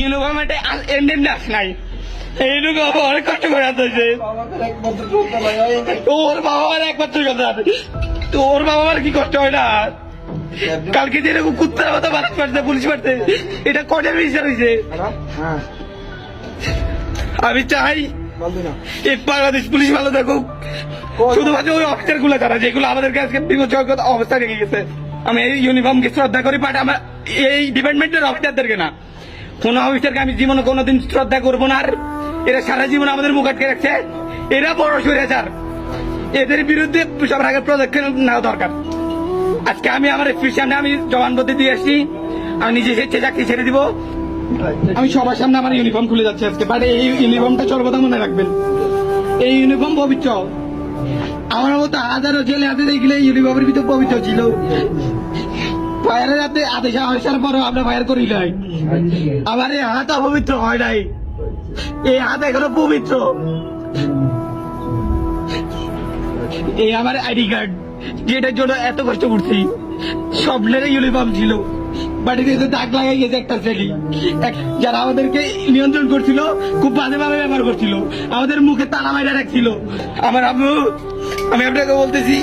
ইউনিফর্মে এন্ডেন্ডাস নাই। এইটুকু আমার অনেক কষ্ট করে ওর বাবা মার একমাত্র সন্তান তো ওর বাবা মার কি কষ্ট হয় না? কালকে যেরকম কুত্তার মতো বাস পারছে পুলিশ পারছে এটা কটের বিচার হয়েছে? হ্যাঁ আমি চাই বাংলাদেশ পুলিশ ভালো থাকুক। শুধুমাত্র ওই অফিসারগুলো যারা যেগুলো আমাদের বিপজ্জনক অবস্থা রেখে গেছে। আমি এই ইউনিফর্মকে শ্রদ্ধা করি বাট আমার এই ডিপার্টমেন্টের অফিসারদেরকে না। কোন অফিসারকে আমি জীবনে কোনোদিন শ্রদ্ধা করব না, আর এরা সারা জীবন আমাদের মুখ আটকে রাখছে। এরা বড় স্যার এদের বিরুদ্ধে সবার আগে পদক্ষেপ নেওয়া দরকার। আজকে আমি আমার এফপির সামনে আমি জবানবন্দি দিয়ে আসছি। আমি নিজে সে চাকরি ছেড়ে দিব। আমি সবার সামনে আমার ইউনিফর্ম খুলে যাচ্ছে আজকে বাট এই ইউনিফর্মটা সর্বদা মনে রাখবেন। এই ইউনিফর্ম পবিত্র। আমার মতো হাজারো ছেলে হাতে দেখলে ইউনিফর্মের ভিতর পবিত্র ছিল। ফায়ারের হাতে আদেশ আসার পরও আমরা ফায়ার করি নাই। আমার এই হাত অপবিত্র হয় নাই। এই হাত এখনও পবিত্র। এই আমার আইডি কার্ড, যেটার জন্য এত কষ্ট করছি। স্বপ্নের ইউনিফর্ম ছিল। বাড়িতে লাগাই গেছে একটা ছেলে। যারা আমাদেরকে নিয়ন্ত্রণ করছিল, খুব বাজেভাবে ব্যবহার করছিল। আমাদের মুখে তালা মাইরা রাখছিল। আমার আম্মু আমি আপনাকে বলতেছি